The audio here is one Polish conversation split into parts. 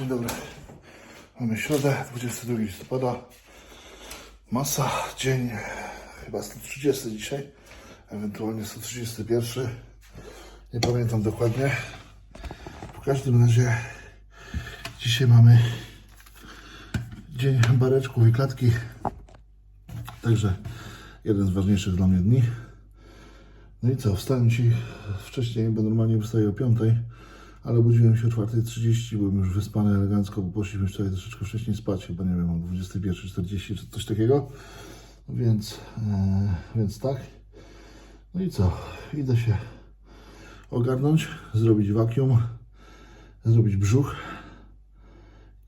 Dzień dobry. Mamy środę, 22 listopada. Masa, dzień chyba 130 dzisiaj, ewentualnie 131. Nie pamiętam dokładnie. W każdym razie dzisiaj mamy dzień bareczków i klatki. Także jeden z ważniejszych dla mnie dni. No i co, wstałem ci wcześniej, bo normalnie wstaję o 5, ale budziłem się o 4.30, byłem już wyspany elegancko, bo poszliśmy wczoraj troszeczkę wcześniej spać, chyba nie wiem, o 21.40 czy coś takiego. Więc, e, więc tak. No i co, idę się ogarnąć, zrobić wakium, zrobić brzuch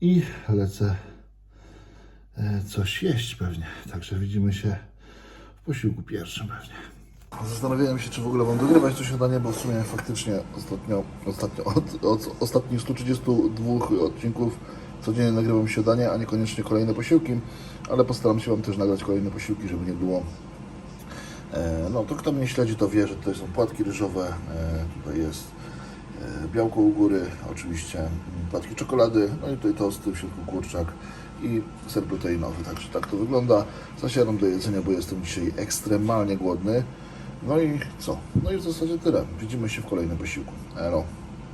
i lecę e, coś jeść pewnie. Także widzimy się w posiłku pierwszym pewnie. Zastanawiałem się, czy w ogóle mam dogrywać to śniadanie, bo w sumie faktycznie ostatnio, ostatnio od, od ostatnich 132 odcinków codziennie nagrywam śniadanie, a niekoniecznie kolejne posiłki, ale postaram się Wam też nagrać kolejne posiłki, żeby nie było. E, no to kto mnie śledzi, to wie, że tutaj są płatki ryżowe, e, tutaj jest e, białko u góry, oczywiście mm, płatki czekolady, no i tutaj tosty, w środku kurczak i ser proteinowy, także tak to wygląda. Zasiadam do jedzenia, bo jestem dzisiaj ekstremalnie głodny. No i co? No i w zasadzie tyle. Widzimy się w kolejnym posiłku. Elo.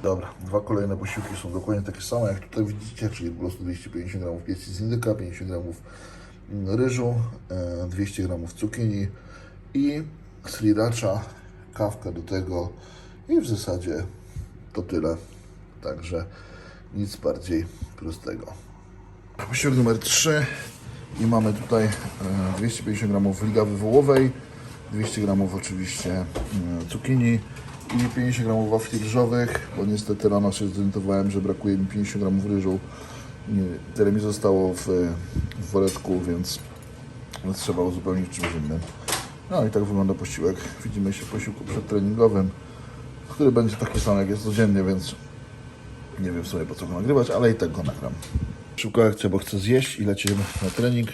Dobra, dwa kolejne posiłki są dokładnie takie same, jak tutaj widzicie, czyli po prostu 250 gramów pieści z indyka, 50 gramów mm, ryżu, e, 200 gramów cukinii i sriracha, kawka do tego i w zasadzie to tyle. Także nic bardziej prostego. Posiłek numer 3 i mamy tutaj e, 250 gramów ligawy wołowej, 200 gramów oczywiście e, cukinii i 50 gramów wafli ryżowych, bo niestety rano się zorientowałem, że brakuje mi 50 gramów ryżu. Tyle mi zostało w, w woreczku, więc, trzeba uzupełnić czymś innym. No i tak wygląda posiłek. Widzimy się w posiłku przedtreningowym, który będzie taki sam jak jest codziennie, więc nie wiem w sumie po co go nagrywać, ale i tak go nagram. Szybka akcja, bo chcę zjeść i lecimy na trening.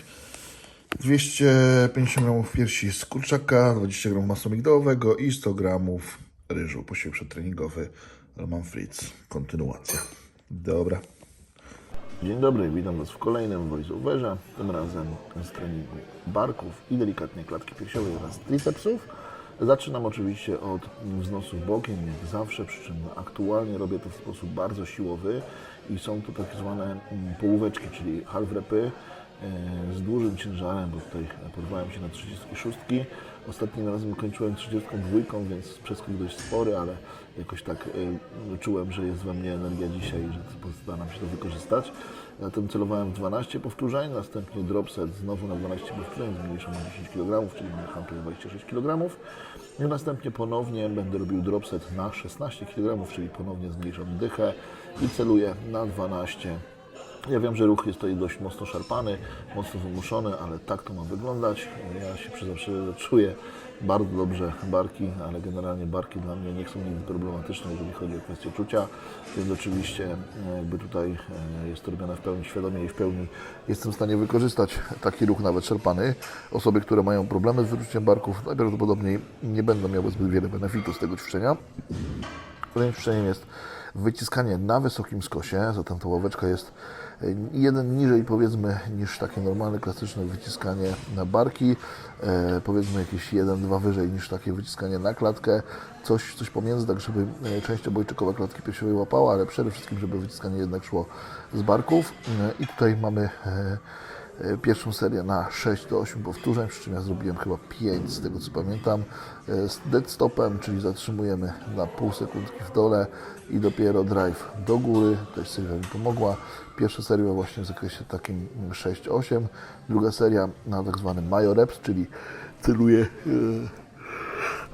250 gramów piersi z kurczaka, 20 gramów masła migdałowego i 100 gramów ryżu. Posiłek przedtreningowy Roman Fritz. Kontynuacja. Dobra. Dzień dobry, witam Was w kolejnym voiceoverze, tym razem z treningu barków i delikatnej klatki piersiowej oraz tricepsów. Zaczynam oczywiście od wznosów bokiem, jak zawsze, przy czym aktualnie robię to w sposób bardzo siłowy i są to tak zwane mm, połóweczki, czyli half repy z dużym ciężarem, bo tutaj porwałem się na 36. Ostatnim razem kończyłem 32, więc przeskok dość spory, ale jakoś tak e, czułem, że jest we mnie energia dzisiaj, że postaram się to wykorzystać. Zatem celowałem w 12 powtórzeń, następnie drop set znowu na 12 powtórzeń, zmniejszam o 10 kg, czyli mam hamper 26 kg. I następnie ponownie będę robił drop set na 16 kg, czyli ponownie zmniejszam dychę i celuję na 12 ja wiem, że ruch jest tutaj dość mocno szarpany, mocno wymuszony, ale tak to ma wyglądać. Ja się szczerze, że czuję bardzo dobrze barki, ale generalnie barki dla mnie nie są nigdy problematyczne, jeżeli chodzi o kwestię czucia, więc oczywiście jakby tutaj e, jest to robione w pełni świadomie i w pełni jestem w stanie wykorzystać taki ruch nawet szarpany. Osoby, które mają problemy z wyczuciem barków najprawdopodobniej nie będą miały zbyt wiele benefitów z tego ćwiczenia. Kolejnym ćwiczeniem jest wyciskanie na wysokim skosie, zatem ta ławeczka jest jeden niżej powiedzmy niż takie normalne, klasyczne wyciskanie na barki, e, powiedzmy jakieś jeden, dwa wyżej niż takie wyciskanie na klatkę, coś, coś pomiędzy, tak żeby e, część obojczykowa klatki piersiowej łapała, ale przede wszystkim, żeby wyciskanie jednak szło z barków. E, i tutaj mamy e, E, pierwszą serię na 6 do 8 powtórzeń, przy czym ja zrobiłem chyba 5 z tego co pamiętam, e, z dead stopem, czyli zatrzymujemy na pół sekundki w dole i dopiero drive do góry, też Sylwia mi pomogła. Pierwsza seria właśnie w zakresie takim 6-8, druga seria na tak zwanym Majoreps, czyli celuję e,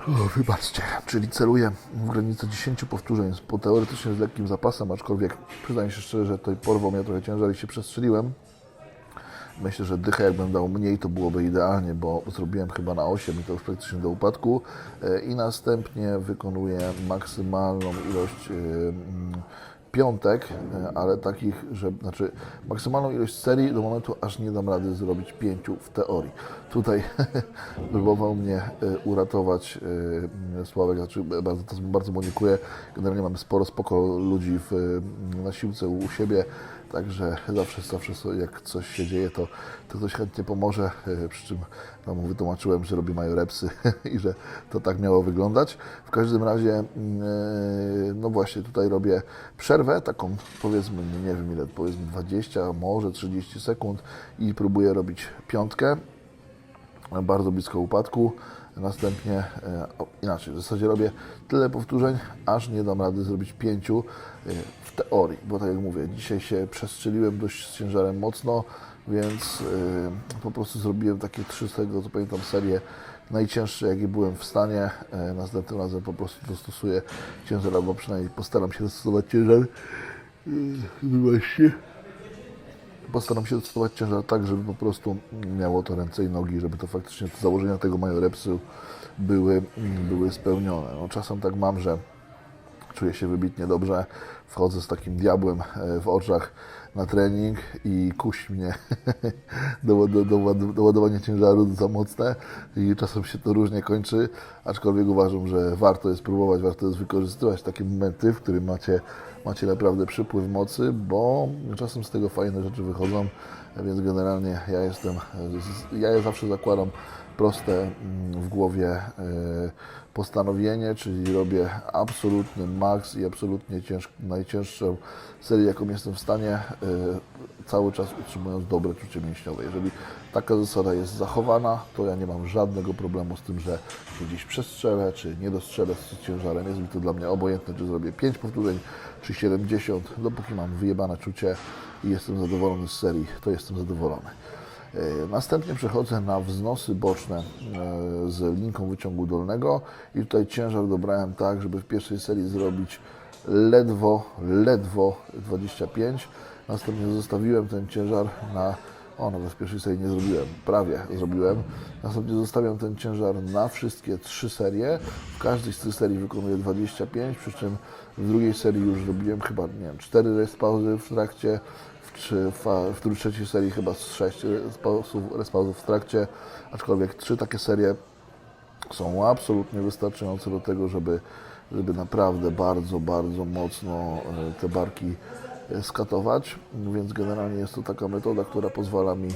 o, wybaczcie, czyli celuję w granicę 10 powtórzeń, po teoretycznie z lekkim zapasem, aczkolwiek przyznaję się szczerze, że tutaj porwał mnie trochę ciężar i się przestrzeliłem. Myślę, że dychę jakbym dał mniej, to byłoby idealnie, bo zrobiłem chyba na 8 i to już praktycznie do upadku. E, I następnie wykonuję maksymalną ilość e, mm, piątek, e, ale takich, że znaczy maksymalną ilość serii do momentu, aż nie dam rady zrobić pięciu w teorii. Tutaj próbował mnie uratować e, Sławek, znaczy bardzo, to bardzo mu dziękuję. Generalnie mamy sporo spoko ludzi w, na siłce u siebie, Także zawsze, zawsze jak coś się dzieje, to, to ktoś chętnie pomoże. e, Przy czym no, mu wytłumaczyłem, że robi majorepsy i że to tak miało wyglądać. W każdym razie, mm, e, no właśnie tutaj robię przerwę, taką powiedzmy, nie wiem ile, powiedzmy 20, może 30 sekund i próbuję robić piątkę bardzo blisko upadku. Następnie, e, o, inaczej, w zasadzie robię tyle powtórzeń, aż nie dam rady zrobić pięciu e, w teorii, bo tak jak mówię, dzisiaj się przestrzeliłem dość z ciężarem mocno, więc e, po prostu zrobiłem takie trzy z tego, co pamiętam, serie najcięższe, jakie byłem w stanie. Następnym razem po prostu dostosuję ciężar, albo przynajmniej postaram się dostosować ciężar. Właśnie postaram się dostosować ciężar tak, żeby po prostu miało to ręce i nogi, żeby to faktycznie te założenia tego majorepsu były, były spełnione. No, czasem tak mam, że czuję się wybitnie dobrze, wchodzę z takim diabłem e, w oczach na trening i kusi mnie do, do, do, do ładowania ciężaru za mocne i czasem się to różnie kończy, aczkolwiek uważam, że warto jest próbować, warto jest wykorzystywać takie momenty, w których macie, macie naprawdę przypływ mocy, bo czasem z tego fajne rzeczy wychodzą, więc generalnie ja jestem, ja je zawsze zakładam proste mm, w głowie e, postanowienie, czyli robię absolutny maks i absolutnie cięż, najcięższą serię, jaką jestem w stanie, e, cały czas utrzymując dobre czucie mięśniowe. Jeżeli taka zasada jest zachowana, to ja nie mam żadnego problemu z tym, że się gdzieś przestrzelę, czy nie dostrzelę z ciężarem. Jest mi to dla mnie obojętne, czy zrobię 5 powtórzeń, czy 70, dopóki mam wyjebane czucie i jestem zadowolony z serii, to jestem zadowolony. E, Następnie przechodzę na wznosy boczne e, z linką wyciągu dolnego i tutaj ciężar dobrałem tak, żeby w pierwszej serii zrobić ledwo, ledwo 25. Następnie zostawiłem ten ciężar na, o nawet w pierwszej serii nie zrobiłem, prawie zrobiłem. Następnie zostawiam ten ciężar na wszystkie trzy serie. W każdej z tych serii wykonuję 25, przy czym w drugiej serii już robiłem chyba, nie wiem, 4 rest pauzy w trakcie, w, w, trzeciej serii chyba z 6 respauzów w trakcie, aczkolwiek trzy takie serie są absolutnie wystarczające do tego, żeby, żeby naprawdę bardzo, bardzo mocno e, te barki skatować, więc generalnie jest to taka metoda, która pozwala mi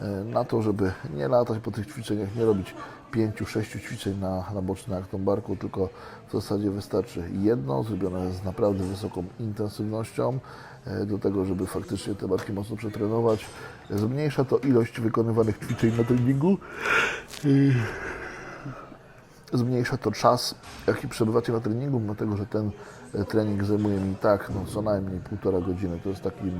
e, na to, żeby nie latać po tych ćwiczeniach, nie robić pięciu, sześciu ćwiczeń na, na bocznym aktą barku, tylko w zasadzie wystarczy jedno, zrobione z naprawdę wysoką intensywnością, e, do tego, żeby faktycznie te barki mocno przetrenować. Zmniejsza to ilość wykonywanych ćwiczeń na treningu zmniejsza to czas, jaki przebywacie na treningu, dlatego że ten e, trening zajmuje mi tak no, co najmniej półtora godziny. To jest taki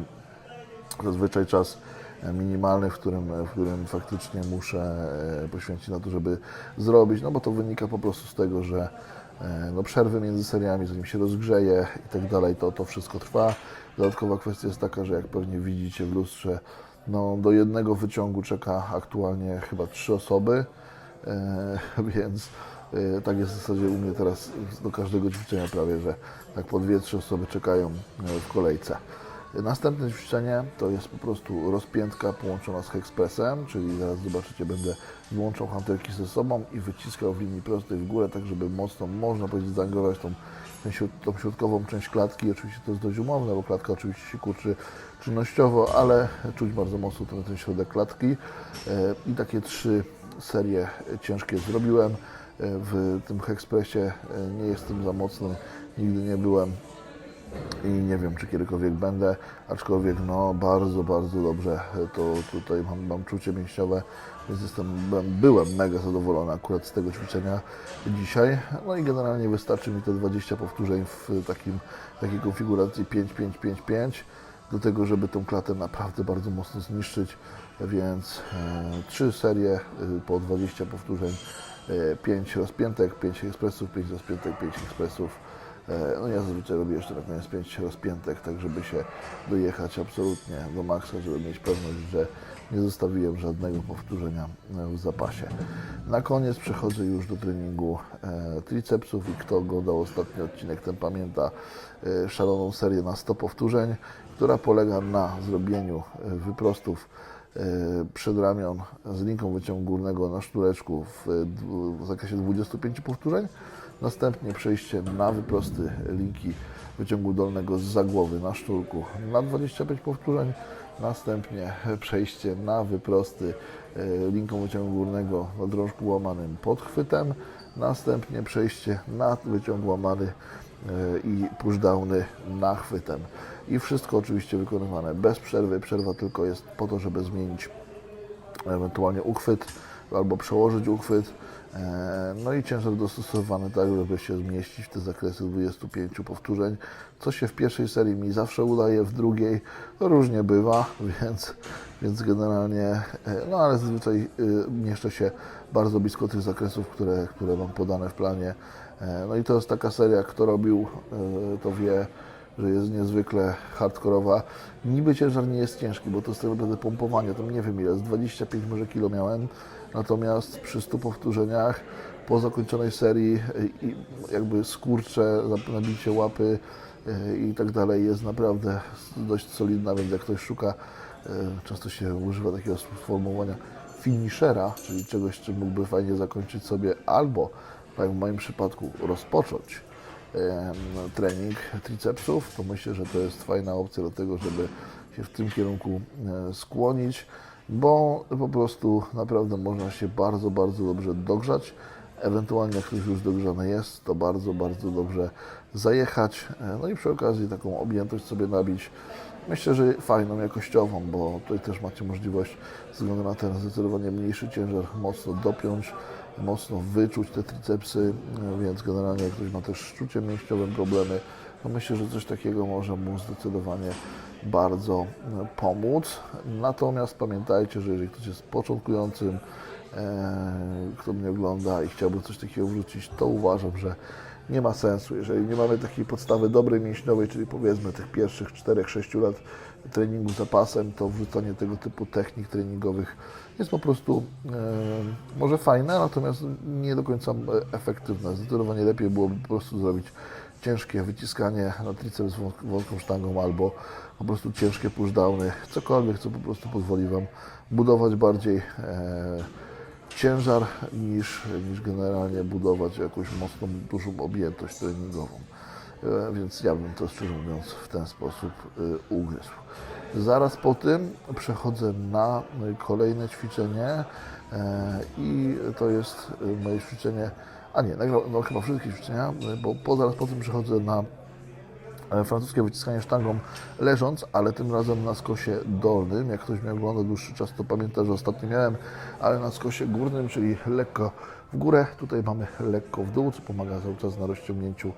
zazwyczaj czas e, minimalny, w którym, w którym faktycznie muszę e, poświęcić na to, żeby zrobić, no bo to wynika po prostu z tego, że e, no, przerwy między seriami, zanim się rozgrzeje i tak dalej, to, to wszystko trwa. Dodatkowa kwestia jest taka, że jak pewnie widzicie w lustrze, no, do jednego wyciągu czeka aktualnie chyba trzy osoby, e, więc e, tak jest w zasadzie u mnie teraz do każdego ćwiczenia prawie, że tak po dwie, trzy osoby czekają e, w kolejce. Następne ćwiczenie to jest po prostu rozpiętka połączona z Hexpressem, czyli zaraz zobaczycie, będę wyłączał hantelki ze sobą i wyciskał w linii prostej w górę, tak żeby mocno, można powiedzieć, zaangażować tą, tą środkową część klatki. Oczywiście to jest dość umowne, bo klatka oczywiście się kurczy czynnościowo, ale czuć bardzo mocno ten, ten środek klatki. E, I takie trzy serie ciężkie zrobiłem. E, W tym Hexpressie e, nie jestem za mocny, nigdy nie byłem i nie wiem, czy kiedykolwiek będę, aczkolwiek no bardzo, bardzo dobrze to tutaj mam, mam czucie mięśniowe, więc jestem, byłem, mega zadowolony akurat z tego ćwiczenia dzisiaj. No i generalnie wystarczy mi te 20 powtórzeń w takim, takiej konfiguracji 5-5-5-5 do tego, żeby tą klatę naprawdę bardzo mocno zniszczyć, więc e, trzy serie e, po 20 powtórzeń, 5 rozpiętek, 5 ekspresów, 5 rozpiętek, 5 ekspresów. E, No ja zazwyczaj robię jeszcze na koniec 5 rozpiętek, tak żeby się dojechać absolutnie do maksa, żeby mieć pewność, że nie zostawiłem żadnego powtórzenia e, w zapasie. Na koniec przechodzę już do treningu e, tricepsów i kto oglądał ostatni odcinek, ten pamięta e, szaloną serię na 100 powtórzeń, która polega na zrobieniu e, wyprostów e, przedramion z linką wyciągu górnego na sztureczku w, dwu- w zakresie 25 powtórzeń. Następnie przejście na wyprosty linki wyciągu dolnego z głowy na szturku na 25 powtórzeń. Następnie przejście na wyprosty e, linką wyciągu górnego na drążku łamanym pod chwytem. Następnie przejście na wyciąg łamany e, i pushdowny nachwytem. I wszystko oczywiście wykonywane bez przerwy. Przerwa tylko jest po to, żeby zmienić ewentualnie uchwyt albo przełożyć uchwyt. E, No i ciężar dostosowany tak, żeby się zmieścić w te zakresy 25 powtórzeń, co się w pierwszej serii mi zawsze udaje, w drugiej różnie bywa, więc, więc generalnie, e, no ale zazwyczaj e, mieszczę się bardzo blisko tych zakresów, które, które mam podane w planie. No i to jest taka seria, kto robił, to wie, że jest niezwykle hardkorowa. Niby ciężar nie jest ciężki, bo to jest tak naprawdę pompowanie, tam nie wiem ile, z 25 może kilo miałem, natomiast przy 100 powtórzeniach po zakończonej serii jakby skurcze, nabicie łapy y, i tak dalej jest naprawdę dość solidna, więc jak ktoś szuka, y, często się używa takiego sformułowania finishera, czyli czegoś, czym mógłby fajnie zakończyć sobie albo, tak w moim przypadku, rozpocząć trening tricepsów, to myślę, że to jest fajna opcja do tego, żeby się w tym kierunku e, skłonić, bo po prostu naprawdę można się bardzo, bardzo dobrze dogrzać. Ewentualnie jak ktoś już dogrzany jest, to bardzo, bardzo dobrze zajechać. E, No i przy okazji taką objętość sobie nabić. Myślę, że fajną, jakościową, bo tutaj też macie możliwość ze względu na ten zdecydowanie mniejszy ciężar mocno dopiąć, mocno wyczuć te tricepsy, e, więc generalnie jak ktoś ma też z mięśniowym problemy, to myślę, że coś takiego może mu zdecydowanie bardzo e, pomóc. Natomiast pamiętajcie, że jeżeli ktoś jest początkującym, e, kto mnie ogląda i chciałby coś takiego wrzucić, to uważam, że nie ma sensu. Jeżeli nie mamy takiej podstawy dobrej mięśniowej, czyli powiedzmy tych pierwszych 4-6 lat treningu za pasem, to wrzucanie tego typu technik treningowych jest po prostu e, może fajne, natomiast nie do końca efektywne. Zdecydowanie lepiej byłoby po prostu zrobić ciężkie wyciskanie na triceps wąs- wąską sztangą albo po prostu ciężkie pushdowny, cokolwiek, co po prostu pozwoli Wam budować bardziej e, ciężar niż, niż generalnie budować jakąś mocną, dużą objętość treningową. E, Więc ja bym to szczerze mówiąc w ten sposób e, ugryzł. Zaraz po tym przechodzę na kolejne ćwiczenie e, i to jest e, moje ćwiczenie, a nie, nagrał, no chyba wszystkie ćwiczenia, bo po, zaraz po tym przechodzę na e, francuskie wyciskanie sztangą leżąc, ale tym razem na skosie dolnym. Jak ktoś mnie ogląda dłuższy czas, to pamięta, że ostatnio miałem, ale na skosie górnym, czyli lekko w górę. Tutaj mamy lekko w dół, co pomaga cały czas na rozciągnięciu,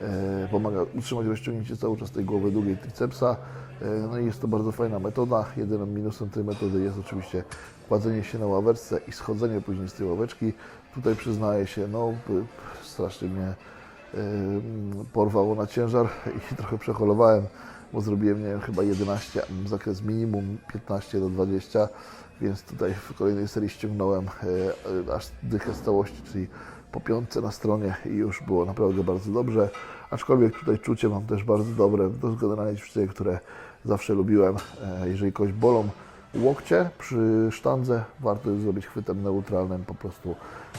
e, pomaga utrzymać rozciągnięcie cały czas tej głowy długiej tricepsa. E, no i jest to bardzo fajna metoda. Jedynym minusem tej metody jest oczywiście kładzenie się na ławeczce i schodzenie później z tej ławeczki. Tutaj przyznaję się, no strasznie mnie porwało na ciężar i trochę przeholowałem, bo zrobiłem, nie wiem, chyba 11, a zakres minimum 15 do 20, więc tutaj w kolejnej serii ściągnąłem e, aż dychę z całości, czyli po piątce na stronie i już było naprawdę bardzo dobrze, aczkolwiek tutaj czucie mam też bardzo dobre, to jest generalnie ćwiczenie, które zawsze lubiłem, E, jeżeli kogoś bolą łokcie przy sztandze, warto jest zrobić chwytem neutralnym po prostu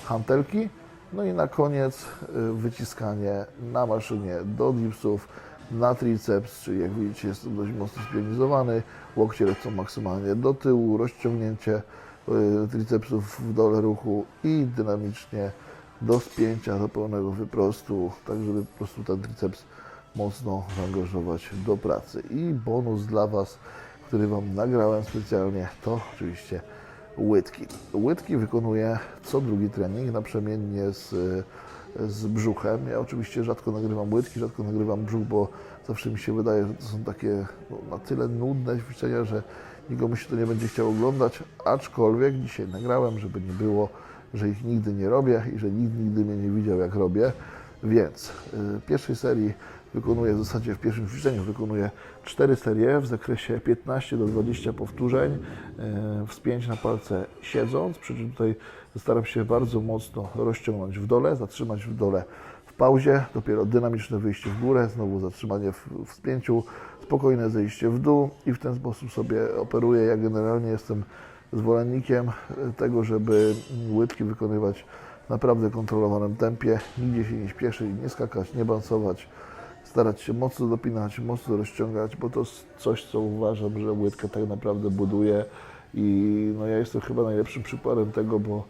hantelki, no i na koniec y, wyciskanie na maszynie do dipsów, na triceps, czyli jak widzicie jestem dość mocno spionizowany, łokcie lecą maksymalnie do tyłu, rozciągnięcie y, tricepsów w dole ruchu i dynamicznie do spięcia, do pełnego wyprostu, tak żeby po prostu ten triceps mocno zaangażować do pracy. I bonus dla Was, który Wam nagrałem specjalnie, to oczywiście łydki. Łydki wykonuję co drugi trening naprzemiennie z, z brzuchem. Ja oczywiście rzadko nagrywam łydki, rzadko nagrywam brzuch, bo zawsze mi się wydaje, że to są takie no, na tyle nudne ćwiczenia, że nikomu się to nie będzie chciał oglądać, aczkolwiek dzisiaj nagrałem, żeby nie było, że ich nigdy nie robię i że nikt nigdy mnie nie widział jak robię. Więc y, w pierwszej serii wykonuję, w zasadzie w pierwszym ćwiczeniu wykonuję cztery serie w zakresie 15 do 20 powtórzeń, y, wspięć na palce siedząc, przy czym tutaj staram się bardzo mocno rozciągnąć w dole, zatrzymać w dole w pauzie, dopiero dynamiczne wyjście w górę, znowu zatrzymanie w, w spięciu, spokojne zejście w dół i w ten sposób sobie operuję. Ja generalnie jestem zwolennikiem tego, żeby łydki wykonywać naprawdę kontrolowanym tempie, nigdzie się nie śpieszyć, nie skakać, nie bansować, starać się mocno dopinać, mocno rozciągać, bo to jest coś, co uważam, że łydkę tak naprawdę buduje. I no ja jestem chyba najlepszym przykładem tego, bo,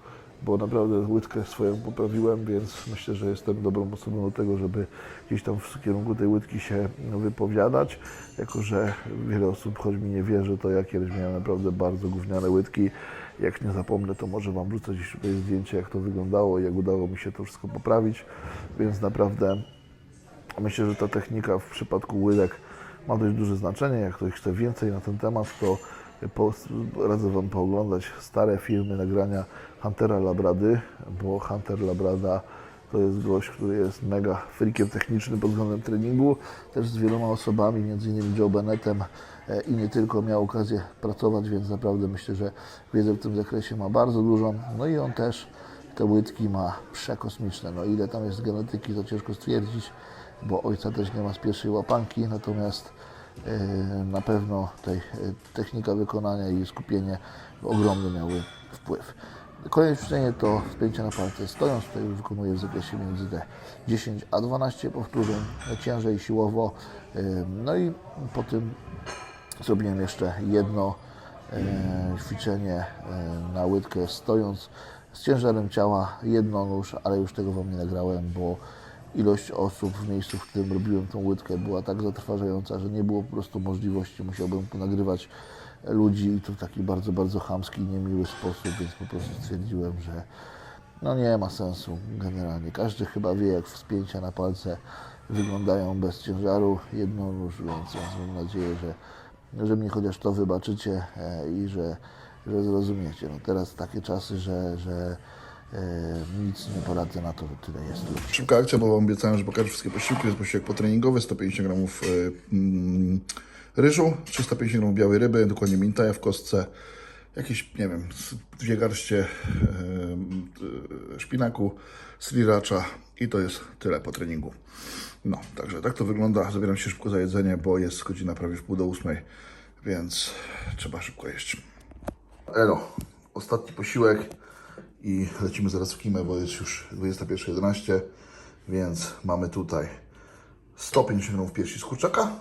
bo naprawdę łydkę swoją poprawiłem, więc myślę, że jestem dobrą osobą do tego, żeby gdzieś tam w kierunku tej łydki się wypowiadać, jako że wiele osób, choć mi nie wierzy, to ja kiedyś miałem naprawdę bardzo gówniane łydki. Jak nie zapomnę, to może Wam wrzucę gdzieś tutaj zdjęcie, jak to wyglądało jak udało mi się to wszystko poprawić, więc naprawdę Myślę, że ta technika w przypadku łydek ma dość duże znaczenie. Jak ktoś chce więcej na ten temat, to po, radzę Wam pooglądać stare filmy, nagrania Huntera Labrady, bo Hunter Labrada to jest gość, który jest mega freakiem technicznym pod względem treningu, też z wieloma osobami, innymi Joe Bennettem e, i nie tylko miał okazję pracować, więc naprawdę myślę, że wiedzę w tym zakresie ma bardzo dużą. No i on też te łydki ma przekosmiczne. No ile tam jest genetyki, to ciężko stwierdzić, bo ojca też nie ma z pierwszej łapanki, natomiast e, na pewno tej e, technika wykonania i skupienie ogromny miały wpływ. Kolejne ćwiczenie to spięcie na palce stojąc, tutaj wykonuję w zakresie między te 10 a 12 powtórzeń, ciężej siłowo. E, No i po tym Zrobiłem jeszcze jedno e, ćwiczenie e, na łydkę stojąc z ciężarem ciała, jedno nóż, ale już tego Wam nie nagrałem, bo ilość osób w miejscu, w którym robiłem tą łydkę była tak zatrważająca, że nie było po prostu możliwości. Musiałbym ponagrywać ludzi i to w taki bardzo, bardzo chamski, niemiły sposób, więc po prostu stwierdziłem, że no nie ma sensu generalnie. Każdy chyba wie, jak wspięcia na palce wyglądają bez ciężaru jedną nóż, więc, mam nadzieję, że, że mnie chociaż to wybaczycie e, i że, że zrozumiecie. No teraz takie czasy, że, że nic nie poradzę na to, że tyle jest. Szybka akcja, bo Wam obiecałem, że pokażę wszystkie posiłki. Jest posiłek potreningowy, 150 gramów y, mm, ryżu, 350 gramów białej ryby, dokładnie mintaja w kostce, jakieś, nie wiem, dwie garście y, y, szpinaku, sriracza i to jest tyle po treningu. No, także tak to wygląda. Zabieram się szybko za jedzenie, bo jest godzina prawie w pół do ósmej, więc trzeba szybko jeść. Elo, ostatni posiłek i lecimy zaraz w kimę, bo jest już 21.11, więc mamy tutaj 150 gramów piersi z kurczaka,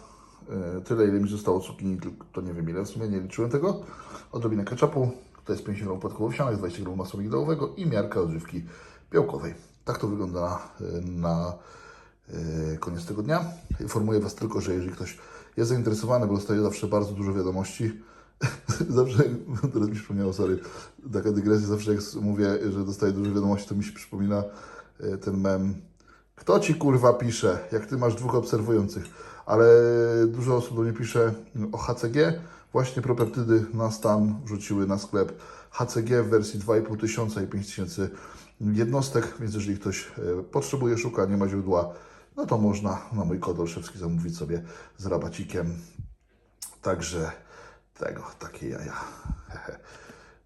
e, tyle ile mi zostało cukinii, tylko to nie wiem ile, w sumie nie liczyłem tego, odrobinę ketchupu, to jest 50 gramów płatków owsianych, 20 gramów masła migdałowego i miarka odżywki białkowej. Tak to wygląda e, na e, koniec tego dnia. Informuję Was tylko, że jeżeli ktoś jest zainteresowany, bo dostaję zawsze bardzo dużo wiadomości, zawsze, teraz mi przypomniało, sorry, taka dygresja, zawsze jak mówię, że dostaję dużo wiadomości, to mi się przypomina e, ten mem. Kto ci kurwa pisze, jak ty masz dwóch obserwujących? Ale dużo osób do mnie pisze o HCG. Właśnie propeptydy na stan wrzuciły na sklep HCG w wersji 2,5 tysiąca i 5 tysięcy jednostek, więc jeżeli ktoś e, potrzebuje, szuka, nie ma źródła, no to można na mój kod Olszewski zamówić sobie z rabacikiem. Także tego, takie jaja.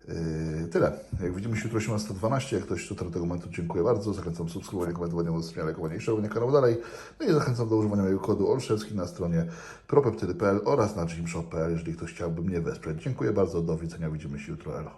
Yy, tyle. Jak widzimy się jutro 18.12, jak ktoś dotarł do tego momentu, dziękuję bardzo. Zachęcam do subskrybowania, komentowania, udostępniania, lajkowania i szerowania kanału dalej. No i zachęcam do używania mojego kodu Olszewski na stronie propeptydy.pl oraz na gymshop.pl, jeżeli ktoś chciałby mnie wesprzeć. Dziękuję bardzo, do widzenia, widzimy się jutro, elo.